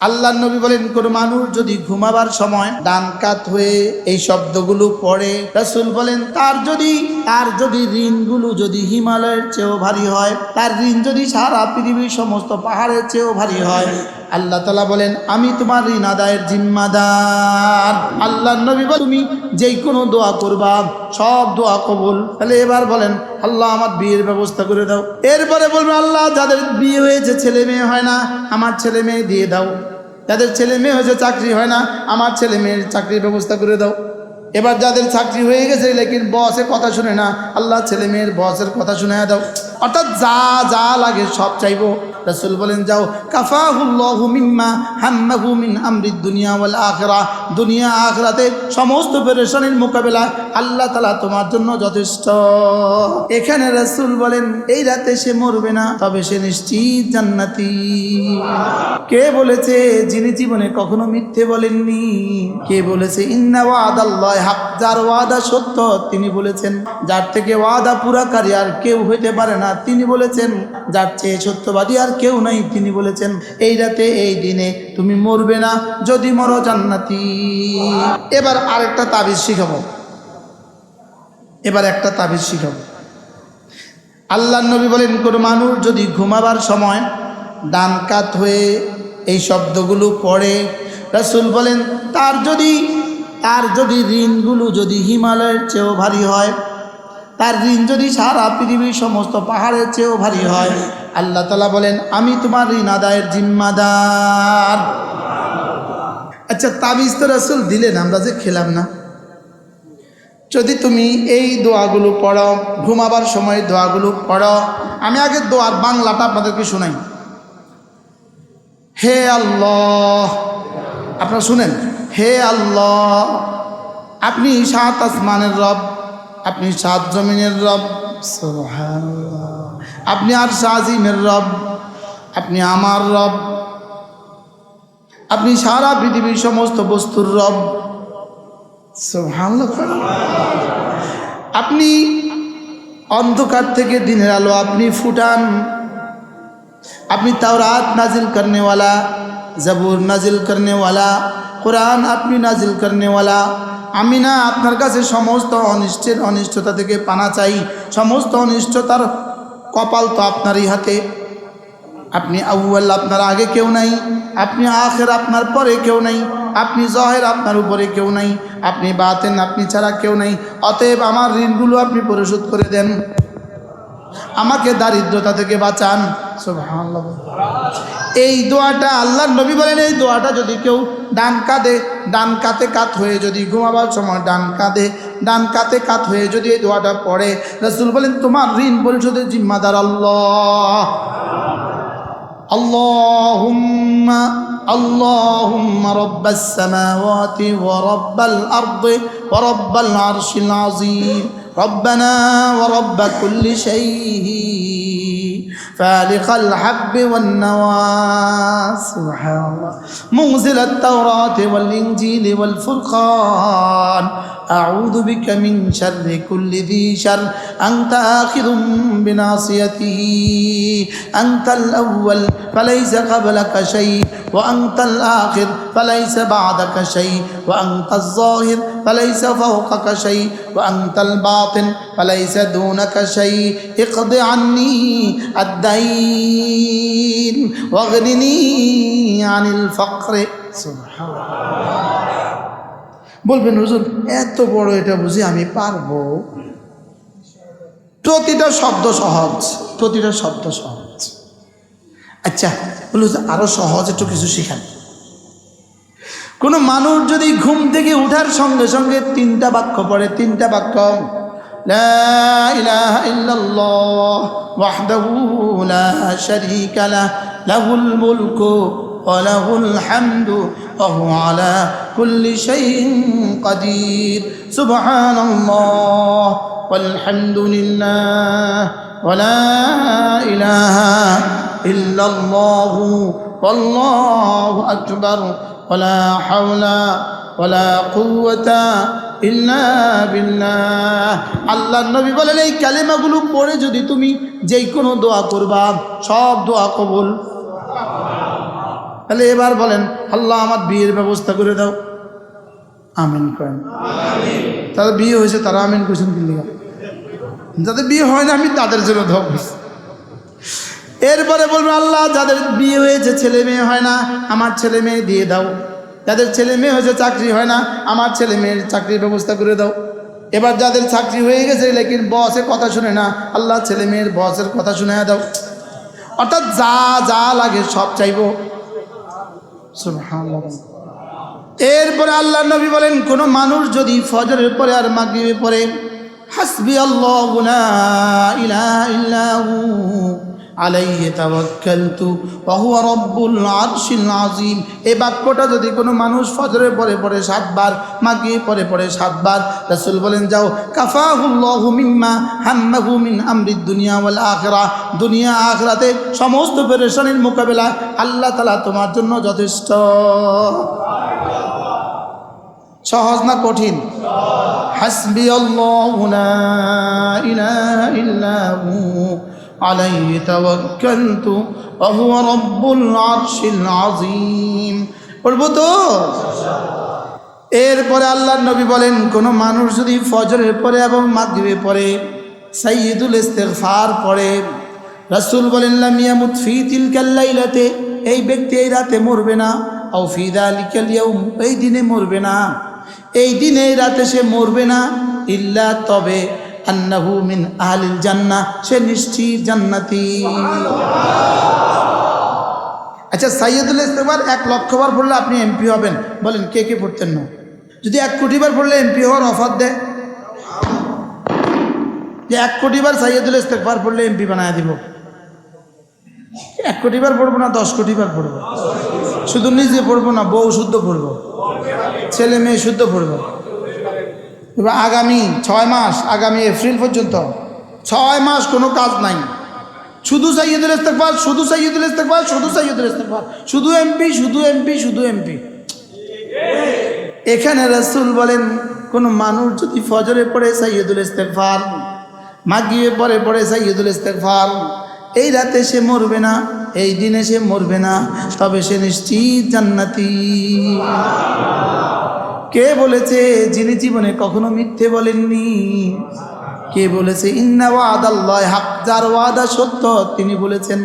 আল্লাহ নবী বলেন, কোন মানুষ যদি ঘুমাবার সময় ডান কাত হয়ে এই শব্দগুলো পড়ে, রসুল বলেন, তার যদি তার যদি ঋণগুলো যদি হিমালয়ের চেয়েও ভারী হয়, তার ঋণ যদি সারা পৃথিবীর সমস্ত পাহাড়ের চেয়েও ভারী হয় আল্লাহ তালা বলেন, আমি তোমার ঋণ আদায়ের জিম্মাদার। আল্লাহ নবী বল তুমি যেই কোনো দোয়া করবা, সব দোয়া কবুল। তাহলে এবার বলেন, আল্লাহ আমার বিয়ের ব্যবস্থা করে দাও। এরপরে বলবে, আল্লাহ, যাদের বিয়ে হয়েছে, ছেলে মেয়ে হয় না, আমার ছেলে মেয়ে দিয়ে দাও। যাদের ছেলে মেয়ে হয়েছে, চাকরি হয় না, আমার ছেলে মেয়ের চাকরির ব্যবস্থা করে দাও। এবার যাদের চাকরি হয়ে গেছে, লেকিন বসের কথা শুনে না, আল্লাহ, ছেলে মেয়ের বসের কথা শুনে দাও। অর্থাৎ যা যা লাগে সব চাইব। রসুল বলেন যাও কাফাহুল্লাহু মিম্মা হাম্মাহু মিন আমরিদ দুনিয়া ওয়াল আখিরা। দুনিয়া, আখিরাতে সমস্ত পেরেশানির মোকাবেলা আল্লাহ তালা তোমার জন্য যথেষ্ট। এখানে রাসুল বলেন, এই রাতে সে মরবে না, তবে সে নিশ্চিত জান্নাতি। কে বলেছে, যিনি জীবনে কখনো মিথ্যে বলেননি? কে বলেছে, ইন্না হাক, যার ওয়াদা সত্য, তিনি বলেছেন, যার থেকে ওয়াদা পুরাকারী আর কেউ হইতে পারে না, তিনি বলেছেন, যার চেয়ে সত্যবাদী আর কেউ নাই, তিনি বলেছেন, এই রাতে, এই দিনে তুমি মরবে না, যদি মরো জান্নাতি। এবার আরেকটা তাবিজ শিখাবো। এবার একটা তাবিজ শিখাবো। আল্লাহ নবী বলেন, কোনো মানুষ যদি ঘুমাবার সময় ডান কাত হয়ে এই শব্দগুলো পড়ে, রাসূল বলেন, তার যদি তার যদি ঋণগুলো যদি হিমালয়ের চেয়েও ভারী হয়, তার ঋণ যদি সারা পৃথিবীর সমস্ত পাহাড়ের চেয়েও ভারী হয়, আল্লাহ তালা বলেন, আমি তোমার ঋণ আদায়ের জিম্মাদার। আচ্ছা তাবিজ তো রাসূল দিলেন, আমরা যে খেলাম না। যদি তুমি এই দোয়াগুলো পড়ো ঘুমাবার সময় দোয়াগুলো পড়ো আমি আগে দোয়ার বাংলাটা আপনাদেরকে শোনাই। হে আল্লাহ, আপনারা শুনেন, হে আল্লাহ, আপনি সাত আসমানের রব, আপনি সাত জমিনের রব আপনি আর শাহিমের রব, আপনি আমার রব আপনি সারা পৃথিবীর সমস্ত বস্তুর রব। আপনি অন্ধকার থেকে দিনের আলো আপনি ফুটান। আপনি তাও রাত নাজিল করেওয়ালা জবুর নাজিল করেওয়ালা কোরআন আপনি নাজিল করেওয়ালা আমি না আপনার কাছে সমস্ত অনিষ্টের অনিষ্টতা থেকে পানা চাই, সমস্ত অনিষ্টতার কপাল তো আপনারই হাতে। আপনি আউ্য়াল আপনার আগে কেউ নাই, আপনি আখের আপনার পরে কেউ নাই, আপনি জহের আপনার উপরে কেউ নাই, আপনি বাতেন আপনি ছাড়া কেউ নাই, অতএব আমার ঋণগুলো আপনি পরিশোধ করে দেন। আমাকে দারিদ্রতা থেকে বাঁচান। এই দোয়াটা আল্লাহর নবী বলেন, এই দোয়াটা যদি কেউ ডান কাঁধে, ডান কাতে কাত হয়ে যদি ঘুমাবার সময় ডান কাঁধে, ডান কাতে কাত হয়ে যদি এই দোয়াটা পড়ে, রসুল বলেন, তোমার ঋণ পরিশোধের জিম্মাদার আল্লাহ। اللهم اللهم رب السماوات ورب الأرض ورب العرش العظيم ربنا ورب كل شيء فالق الحب والنوى سبحان الله. منزل التوراة والإنجيل والفرقان. أعوذ بك من شر كل ذي شر. أنت آخذ بناصيته. أنت الأول فليس قبلك شيء وأنت الآخر فليس بعدك شيء وأنت الظاهر فليس فوقك شيء وأنت الباطن فليس دونك شيء. اقض عني الدين واغنني عن الفقر. سبحان الله. বলবেন হুজুর এত বড় এটা বুঝি আমি পারব? প্রতিটা শব্দ সহজ প্রতিটা শব্দ সহজ। আচ্ছা বলুন হুজুর, আরও সহজ একটু কিছু শিখান। কোনো মানুষ যদি ঘুম থেকে উঠার সঙ্গে সঙ্গে তিনটা বাক্য পড়ে তিনটা বাক্য لا إله إلا الله وحده لا شريك له له الملك وله الحمد وهو على كل شيء قدير سبحان الله والحمد لله ولا إله إلا الله والله أكبر ولا حول ولا قوة ইল্লা বিল্লাহ আল্লাহ নবী বলেন এই কালেমাগুলো পড়ে যদি তুমি যেই কোনো দোয়া করবা সব দোয়া কবুল তাহলে এবার বলেন, আল্লাহ আমার বিয়ের ব্যবস্থা করে দাও। আমিন করেন। তাদের বিয়ে হয়েছে, তারা আমিন করছেন কি লিগা? যাদের বিয়ে হয় না, আমি তাদের জন্য ধক এরপরে বলব, আল্লাহ, যাদের বিয়ে হয়েছে, ছেলে মেয়ে হয় না, আমার ছেলে মেয়ে দিয়ে দাও। যাদের ছেলে মেয়ে হয়েছে, চাকরি হয় না, আমার ছেলে মেয়ের চাকরির ব্যবস্থা করে দাও। এবার যাদের চাকরি হয়ে গেছে, লেকিন বসের কথা শুনে না, আল্লাহ ছেলে মেয়ের বসের কথা শুনে দাও। অর্থাৎ যা যা লাগে সব চাইব। এরপরে আল্লাহ নবী বলেন, কোন মানুষ যদি ফজরের পরে আর মাগরিবের পরে, হাসবি আল্লাহ ইল্লাহু। আলাইহি তাওয়াক্কালতু ওয়া রাব্বুল আরশিল আযীম। এই বাক্যটা যদি কোনো মানুষ ফজরের পরে পরে সাতবার মাগরিব পরে পরে সাতবার, রাসূল বলেন, যাও, কাফাহুল্লাহু মিম্মা হাম্মাহু মিন আমরিদ দুনিয়া ওয়াল আখিরাহ দুনিয়া আখিরাতে সমস্ত পেরেশানির মোকাবেলা আল্লাহ তাআলা তোমার জন্য যথেষ্ট। সহজ না কঠিন? হাসবি আলাইহি তাওয়াক্কালতু ওয়া হুয়া রাব্বুল আরশিল আযীম। পড়ব তো? এরপরে আল্লাহর নবী বলেন, কোন মানুষ যদি ফজরের পরে এবং মাগরিবের পরে সাইয়্যিদুল ইস্তিগফার পড়ে, রাসূল বলেন, লাম ইয়ামুত ফি তিলকাল লাইলাতে এই ব্যক্তি এই রাতে মরবে না। আও ফি যালিকাল ইয়াউম, এই দিনে মরবে না। এই দিনে এই রাতে সে মরবে না। ইল্লা তবে আন্নাহু মিন আহলিল জান্নাহ, সে নিশ্চিত জান্নাতি। আচ্ছা সাইয়দুল ইস্তেকবার এক লক্ষবার পড়লে আপনি এমপি হবেন। বলেন, কে কে পড়তেন না? যদি এক কোটিবার পড়লে এমপি হওয়ার অফার দেয়? যে এক কোটিবার সাইয়দুল ইস্তেকবার পড়লে এমপি বানায় দিব। এক কোটিবার পড়ব না, দশ কোটিবার পড়ব? শুধু নিজে পড়ব না, বউ শুদ্ধ পড়ব। ছেলে মেয়ে শুদ্ধ পড়ব। এবার আগামী ছয় মাস, আগামী এপ্রিল পর্যন্ত, ছয় মাস কোনো কাজ নাই। শুধু সাইয়দুল ইস্তেকবার শুধু সাইয়দুল ইস্তেকবার শুধু সাইয়দুল ইস্তেকবার শুধু এমপি শুধু এমপি শুধু এমপি। এখানে রাসূল বলেন, কোন মানুষ যদি ফজরে পড়ে সাইয়দুল ইস্তেকফার মাগিয়ে পরে পড়ে সাইয়দুল ইস্তেকফার এই রাতে সে মরবে না, এই দিনে সে মরবে না, তবে সে নিশ্চিত জান্নাতি। কে বলেছে যিনি জীবনে কখনো মিথ্যে বলেননি? কে বলেছে, ইন্না ওয়াদাল্লাহ হক, যার ওয়াদা সত্য তিনি বলেছেন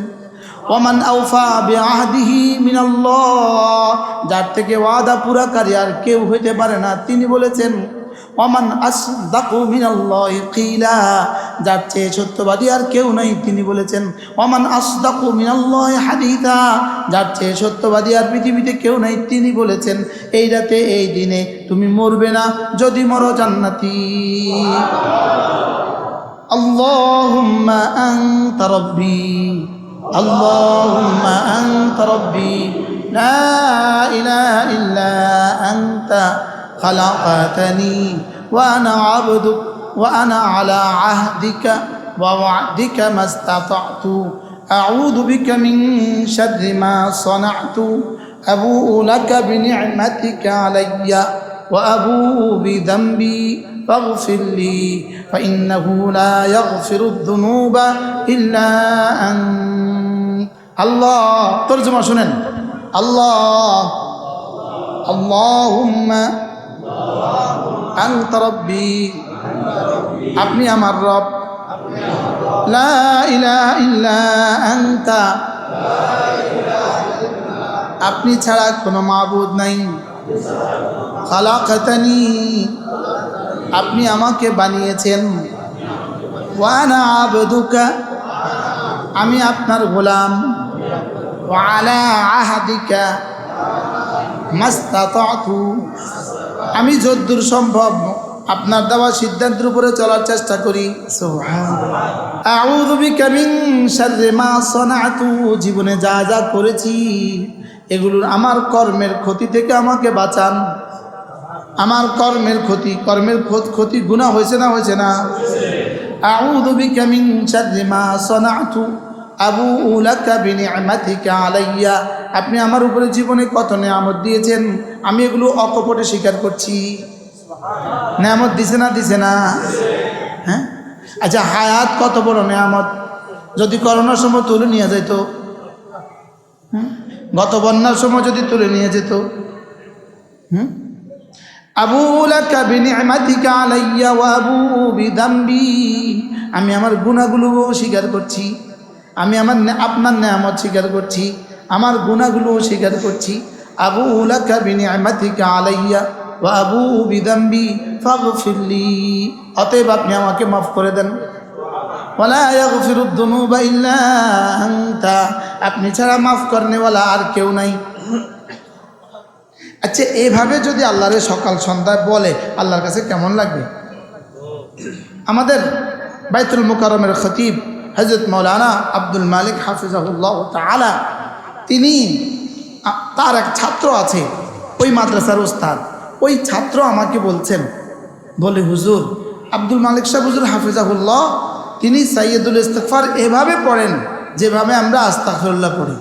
ওমান আউফা বিআহদিহি মিনাল্লাহ যার থেকে ওয়াদা পুরাকারী আর কেউ হইতে পারে না, তিনি বলেছেন ওমান আসদাকু মিনাল্লাহি কিলা যাচ্ছে সত্যবাদী আর কেউ নাই, তিনি বলেছেন অমান আসদাকু মিনাল্লয় হাদিতা যার সত্যবাদী আর পৃথিবীতে কেউ নাই, তিনি বলেছেন, এই রাতে, এই দিনে তুমি মরবে না, যদি মরো জান্নাতি। আল্লাহুম্মা আনতা রব্বি, আল্লাহুম্মা আনতা রব্বি, লা ইলাহা ইল্লা আনতা, খালাকাতানি, ওয়া আনা আবদুক। وأنا على عهدك ووعدك ما استطعت. أعوذ بك من شر ما صنعت. أبوء لك بنعمتك علي وأبوء بذنبي فاغفر لي فإنه لا يغفر الذنوب إلا أنت. الله ترجمة شنن؟ الله. اللهم أنت ربي. আপনি আমার রব। আপনি ছাড়া কোনো মাবুদ নাই। খালাকাতানি। আপনি আমাকে বানিয়েছেন। আমি আপনার গোলাম। আমি যদ্দূর সম্ভব। আপনার দেওয়া সিদ্ধান্তের উপরে চলার চেষ্টা করি। জীবনে যা যা করেছি, এগুলোর আমার কর্মের ক্ষতি থেকে আমাকে বাঁচান। আমার কর্মের ক্ষতি, কর্মের ক্ষত- গুণা হয়েছে না হয়েছে না? সানাতু আবু আপনি আমার উপরে জীবনে কত নিয়ামত দিয়েছেন, আমি এগুলো অকপটে স্বীকার করছি। নিয়ামত দিছে না দিছে না? হ্যাঁ? আচ্ছা হায়াত কত বড় নিয়ামত? যদি করোনার সময় তুলে নিয়ে যেত হুম? গত বন্যার সময় যদি তুলে নিয়ে যেত? হুম? আমি আমার গুনাহগুলো স্বীকার করছি। আমি আমার আপনার নেয়ামত স্বীকার করছি। আমার গুনাহগুলো স্বীকার করছি। আবু লাকা বিনিআমাতিকা আলাইয়া ওয়া আবু বিদাম্বি ফাগফিরলি। অতএব আপনি আমাকে মাফ করে দেন। আপনি ছাড়া মাফ করনেওয়ালা আর কেউ নাই। আচ্ছা এইভাবে যদি আল্লাহরে সকাল সন্ধ্যায় বলে, আল্লাহর কাছে কেমন লাগবে? আমাদের বাইতুল মুকারমের খতিব হজরত মৌলানা আব্দুল মালিক হাফিজাহুল্লাহ তিনি তার এক ছাত্র আছে, ওই মাদ্রাসার ওস্তাদ ওই ছাত্র আমাকে বলছেন বলে হুজুর আব্দুল মালিক সাহেব হুজুর হাফিজাহুল্লাহ তিনি সাইয়দুল ইস্তফার এভাবে পড়েন যেভাবে আমরা আস্তাকফিরুল্লাহ পড়ি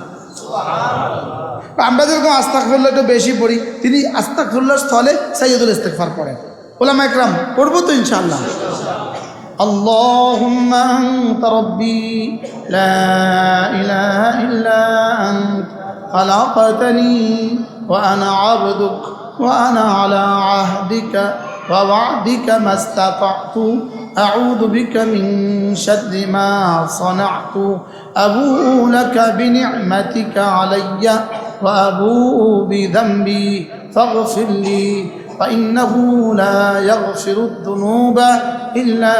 আমরা যেরকম আস্তাকফিরুল্লাহ একটু বেশি পড়ি তিনি আস্তাকফিরুল্লাহর স্থলে সাইয়দুল ইস্তেকফার পড়েন ওলামা একরাম পড়বো তো ইনশাআল্লাহ اللهم أنت ربي لا إله إلا أنت خلقتني وأنا عبدك وأنا على عهدك ووعدك ما استطعت أعوذ بك من شر ما صنعت أبوء لك بنعمتك علي وأبوء بذنبي فاغفر لي فإنه لا يغفر الذنوب إلا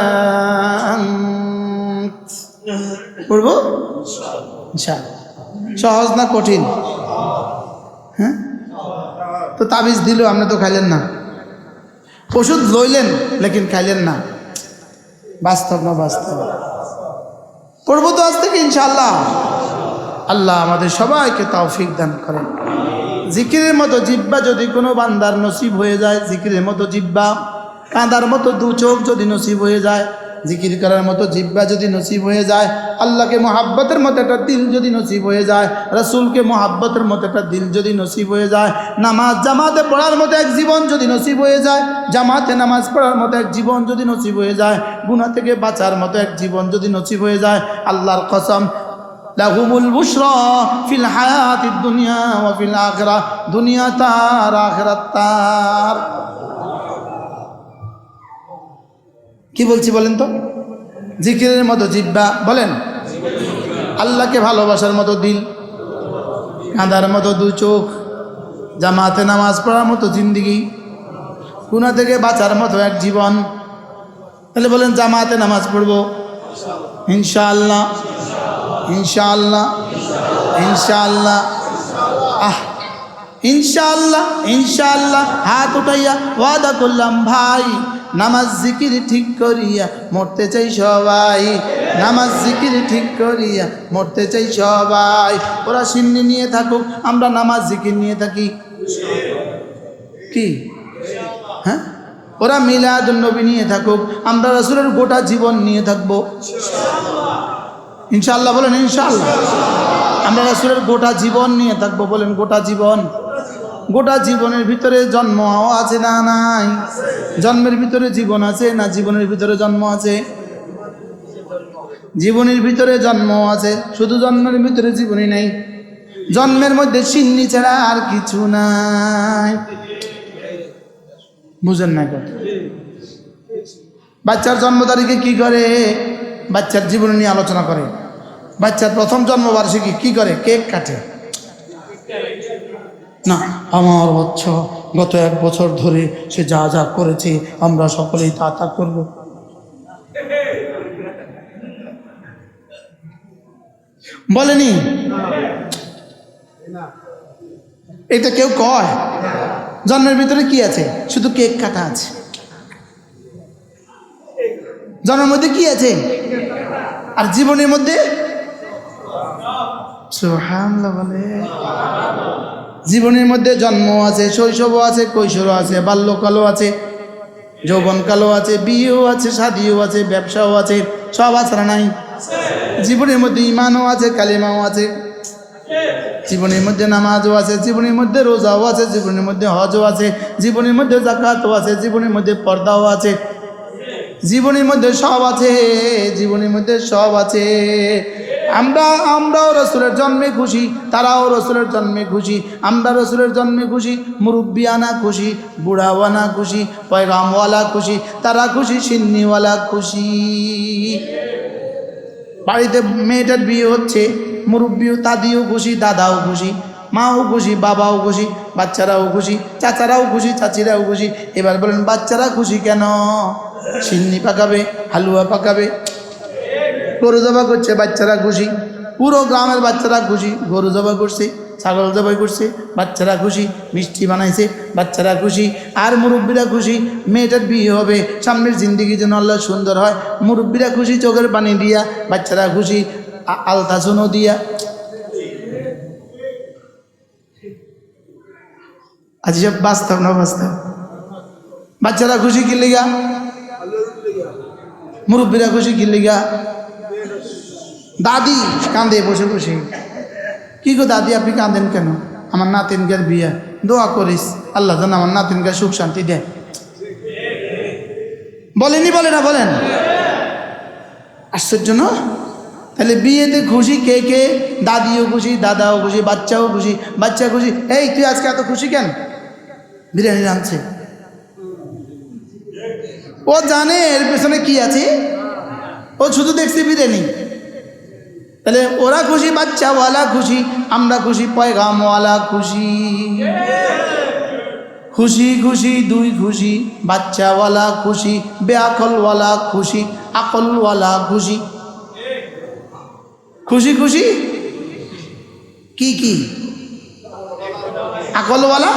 أنت পড়ব ইনশাআল্লাহ সহজ না কঠিন হ্যাঁ তো তাবিজ দিল আপনি তো খাইলেন না। ওষুধ লইলেন, লেকিন খাইলেন না। বাস্তব না বাস্তব? পড়ব তো আজ থেকে ইনশাল্লাহ আল্লাহ আমাদের সবাইকে তৌফিক দান করেন। জিকিরের মতো জিব্বা যদি কোনো বান্দার নসিব হয়ে যায়, জিকিরের মতো জিব্বা, কাঁদার মতো দু চোখ যদি নসিব হয়ে যায় জিকির করার মতো জিব্বা যদি নসিব হয়ে যায়, আল্লাহকে মোহাব্বতের মতো একটা দিল যদি নসিব হয়ে যায়, রসুলকে মোহাব্বতের মতো একটা দিল যদি নসিব হয়ে যায়, নামাজ জামাতে পড়ার মতো এক জীবন যদি নসিব হয়ে যায়, জামাতে নামাজ পড়ার মতো এক জীবন যদি নসিব হয়ে যায় গুণা থেকে বাঁচার মতো এক জীবন যদি নসিব হয়ে যায়, আল্লাহর কসম, লাহুমুল বুশরা ফিল হায়াতিদ দুনিয়া ওয়া ফিল আখিরা দুনিয়া তার, আখিরাত তার। কি বলছি বলেন তো? জিকিরের মতো জিব্বা, বলেন। আল্লাহকে ভালোবাসার মতো দিল, কাঁদার মতো দু চোখ, জামাতে নামাজ পড়ার মতো জিন্দিগি গুণা থেকে বাঁচার মতো এক জীবন। তাহলে বলেন, জামাতে নামাজ পড়ব? ইনশাআল্লাহ ইনশাআল্লাহ ইনশাআল্লাহ। আহ ইনশাআল্লাহ ইনশাআল্লাহ, হাত উঠাইয়া ওয়াদা করলাম, ভাই, নামাজ জিকির ঠিক করিয়া মরতে চাই সবাই, নামাজ জিকির ঠিক করিয়া মরতে চাই সবাই। ওরা সিন্নি নিয়ে থাকুক, আমরা নামাজ জিকির নিয়ে থাকি। কি? হ্যাঁ? ওরা মিলাদুল নবী নিয়ে থাকুক, আমরা রসুলের গোটা জীবন নিয়ে থাকব। ইনশাল্লাহ বলেন ইনশাল্লাহ আমরা রাসুলের গোটা জীবন নিয়ে থাকব, বলেন গোটা জীবন। গোটা জীবনের ভিতরে জন্ম আছে না নাই? জন্মের ভিতরে জীবন আছে না জীবনের ভিতরে জন্ম আছে? জীবনের ভিতরে জন্ম আছে, শুধু জন্মের ভিতরে জীবনই নাই। জন্মের মধ্যে সিন্নি ছাড়া আর কিছু নাই। বুঝেন না কথা? বাচ্চার জন্ম তারিখে কি করে? বাচ্চার জীবন নিয়ে আলোচনা করে। বাচ্চার প্রথম জন্মবার্ষিকী কি করে? কেক কাটে। না, আমার বাচ্চা, গত এক বছর ধরে সে যা যা করেছে, আমরা সকলেই তা তা করব। বলেনি? এটা কেউ কয়? জন্মের ভিতরে কি আছে? শুধু কেক কাটা আছে। জন্মের মধ্যে কি আছে? আর জীবনের মধ্যে? বলে। জীবনের মধ্যে জন্ম আছে, শৈশবও আছে, কৈশোরও আছে, বাল্যকালও আছে, যৌবনকালও আছে, বিয়েও আছে, শাদিও আছে, ব্যবসাও আছে, সব আছে না নাই? জীবনের মধ্যে ইমানও আছে, কালিমাও আছে। জীবনের মধ্যে নামাজও আছে, জীবনের মধ্যে রোজাও আছে, জীবনের মধ্যে হজও আছে, জীবনের মধ্যে জাকাতও আছে, জীবনের মধ্যে পর্দাও আছে। জীবনের মধ্যে সব আছে, জীবনের মধ্যে সব আছে। আমরা, আমরাও রসুলের জন্মে খুশি, তারাও রসুলের জন্মে খুশি, আমরা রসুলের জন্মে খুশি, মুরব্বিয়ানা খুশি, বুড়াওয়ানা খুশি, পয়গামওয়ালা খুশি, তারা খুশি, সিন্নিওয়ালা খুশি। বাড়িতে মেয়েটার বিয়ে হচ্ছে, মুরব্বিও দাদিও খুশি, দাদাও খুশি, মাও খুশি, বাবাও খুশি, বাচ্চারাও খুশি, চাচারাও খুশি, চাচিরাও খুশি, এবার বলেন, বাচ্চারা খুশি কেন? সিন্নি পাকাবে, হালুয়া পাকাবে গরু জবা করছে, বাচ্চারা খুশি। পুরো গ্রামের বাচ্চারা খুশি, গরু জবা করছে, ছাগল জবাই করছে, বাচ্চারা খুশি, মিষ্টি বানাইছে, বাচ্চারা খুশি, আর মুরব্বীরা খুশি, মেয়েটার বিয়ে হবে, সামনের জিন্দিগি যেন আল্লাহ সুন্দর হয়। মুরব্বীরা খুশি, চোখের পানি দিয়া, বাচ্চারা খুশি, আ- আলতা চুনো দিয়া। আজ সব বাস্তব না বাস্তব বাচ্চারা খুশি কি লিগা? মুরব্বীরা খুশি কি লিগা? দাদি, কান্দে, বসে বসে। কি গো দাদি, আপনি কাঁদেন কেন? আমার নাতিনকার বিয়ে। দোয়া করিস। আল্লাহ যেন আমার নাতিনকার সুখ শান্তি দেয়। বলেনি বলে না, বলেন। আশ্চর্য, না? তাহলে বিয়েতে খুশি কে কে? দাদিও খুশি, দাদাও খুশি, বাচ্চাও খুশি, বাচ্চা খুশি। এই, তুই আজকে এত খুশি কেন? বিরিয়ানি রাঁধছে। ও জানে, এর পেছনে কি আছে? ও শুধু দেখছে বিরিয়ানি। তাহলে ওরা খুশি, বাচ্চাওয়ালা খুশি, আমরা খুশি, পয়গামওয়ালা খুশি। খুশি খুশি, দুই খুশি, বাচ্চাওয়ালা খুশি বেআকলওয়ালা খুশি, আকলওয়ালা খুশি। খুশি খুশি? কি কি? আকলওয়ালা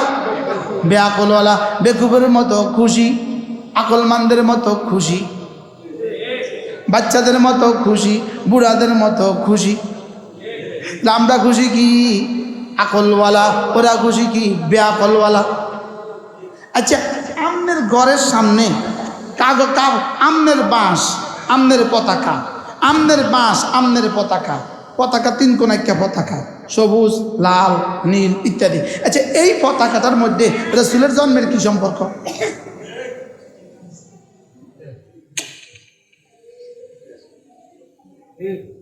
বেআকলওয়ালা বেকুবের মতো খুশি, আকলমানদের মতো খুশি। বাচ্চাদের মতো খুশি, বুড়াদের মতো খুশি। আমরা খুশি কি? আকলওয়ালা, ওরা খুশি কি? বেআকলওয়ালা আচ্ছা আমনের ঘরের সামনে কাগ কাগ, আমনের বাঁশ, আমনের পতাকা। আমনের বাঁশ, আমনের পতাকা। পতাকা তিন কোন একটা পতাকা, সবুজ, লাল, নীল, ইত্যাদি। আচ্ছা এই পতাকাটার মধ্যে রসুলের জন্মের কি সম্পর্ক?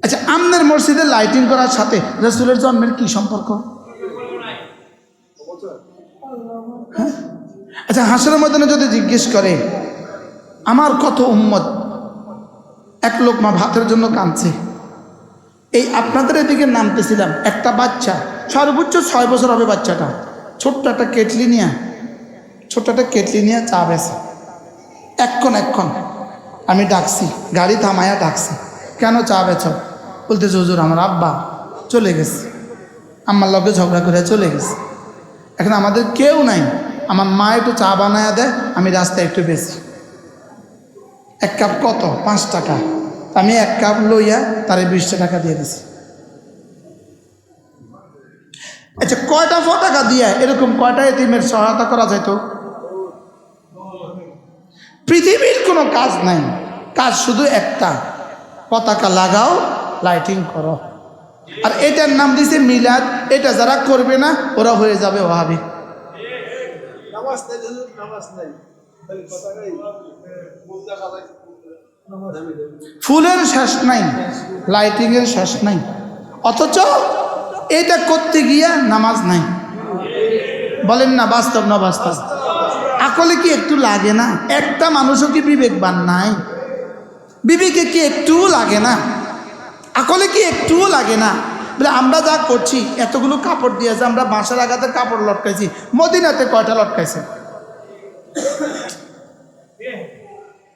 আচ্ছা আমনের মসজিদে লাইটিং করার সাথে রসুলের জন্মের কি সম্পর্ক? হ্যাঁ? আচ্ছা হাসরের ময়দানে যদি জিজ্ঞেস করে, আমার কত উম্মত? এক লোক মা ভাতের জন্য কাঁদছে। এই আপনাদের এদিকে নামতেছিলাম, একটা বাচ্চা, সর্বোচ্চ ছয় বছর হবে বাচ্চাটা। ছোট্ট একটা কেটলি নিয়ে, ছোট্ট একটা কেটলি নিয়ে চা বেছে এক্ষণ এক্ষণ আমি ডাকছি, গাড়ি থামায়া ডাকছি। কেন চা বেছ বলতে হুজুর, আমার আব্বা চলে গেছে। আমার লগে ঝগড়া করে চলে গেছে। এখন আমাদের কেউ নাই। আমার মা একটু চা বানায়া দেয়, আমি রাস্তায় একটু বেশি এক কাপ কত? পাঁচ টাকা। আমি এক কাপ লইয়া তারে বিশটা টাকা দিয়ে দিছি। আচ্ছা কয়টা টাকা দিয়ে এরকম কয়টা এতিমের সহায়তা করা যেত পৃথিবীর কোনো কাজ নাই। কাজ শুধু একটা। পতাকা লাগাও লাইটিং করো। আর এটার নাম দিছে মিলাদ এটা যারা করবে না ওরা হয়ে যাবে ওহাবি। ফুলের শেষ নাই লাইটিংয়ের শেষ নাই। অথচ এটা করতে গিয়া নামাজ নাই। বলেন না বাস্তব না বাস্তব। আকলে কি একটু লাগে না? একটা মানুষও কি বিবেকবান নাই? বিবেকে কি একটুও লাগে না? আকলে কি একটুও লাগে না? বলে, আমরা যা করছি, এতগুলো কাপড় দিয়েছে আমরা বাঁশের আঘাতে কাপড় লটকাইছি, মদিনাতে কয়টা লটকাইছে?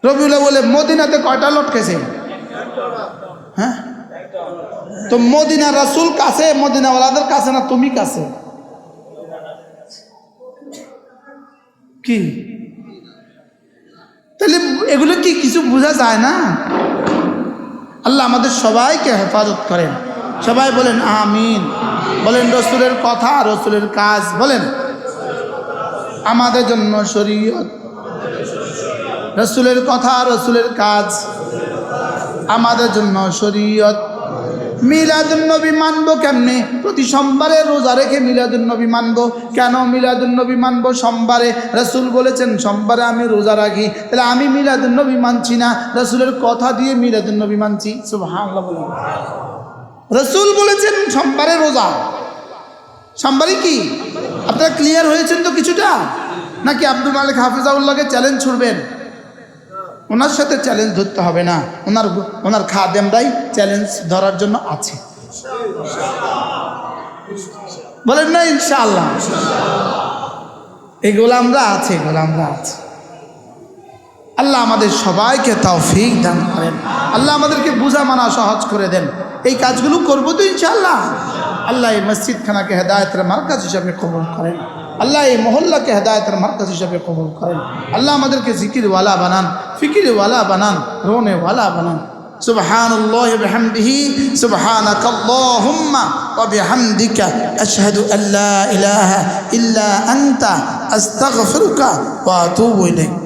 রবিউল্লাহ বলে, মদিনাতে কয়টা লটকেছে হ্যাঁ? তো মদিনা রাসুল কাছে, মদিনাওয়ালাদের কাছে না তুমি কাছে? কি? তাহলে এগুলো কি কিছু বোঝা যায় না? আল্লাহ আমাদের সবাইকে হেফাজত করেন। সবাই বলেন, আমিন। বলেন, রসুলের কথা, রসুলের কাজ। বলেন, আমাদের জন্য শরীয়ত। রসুলের কথা, রসুলের কাজ। আমাদের জন্য শরীয়ত। মিলাদুন্নবী মানবো কেমনে? প্রতি সোমবারে রোজা রেখে মিলাদুন্নবী মানবো। কেন মিলাদুন্নবী মানবো সোমবারে? রসুল বলেছেন, সোমবারে আমি রোজা রাখি। তাহলে আমি মিলাদুন্নবী মানছি না? রসুলের কথা দিয়ে মিলাদুন্নবী মানছি? রসুল বলেছেন, সোমবারে রোজা। সোমবারে কি? আপনারা ক্লিয়ার হয়েছেন তো কিছুটা? নাকি আব্দুল মালিক হাফিজাউল্লাহকে চ্যালেঞ্জ ছুড়বেন? ওনার সাথে চ্যালেঞ্জ ধরতে হবে না। ওনার ওনার খাদেমরাই চ্যালেঞ্জ ধরার জন্য আছে। বলেন না, ইনশাআল্লাহ। এই গোলামরা আছে গোলামরা আছে। আল্লাহ আমাদের সবাইকে তৌফিক দান করেন আল্লাহ আমাদেরকে বোঝা মানা সহজ করে দেন এই কাজগুলো করবো তো ইনশাআল্লাহ আল্লাহ এই মসজিদ খানাকে হেদায়তের মার্কাজ হিসাবে কবুল করেন আল্লাহ এই মহল্লাকে হেদায়তের মার্কাজ হিসাবে কবুল করেন আল্লাহ আমাদেরকে জিকিরওয়ালা বানান ফিকিরওয়ালা বানান রোনেওয়ালা বানান سبحان الله وبحمده سبحانك اللهم وبحمدك أشهد أن لا إله إلا أنت أستغفرك وأتوب إليك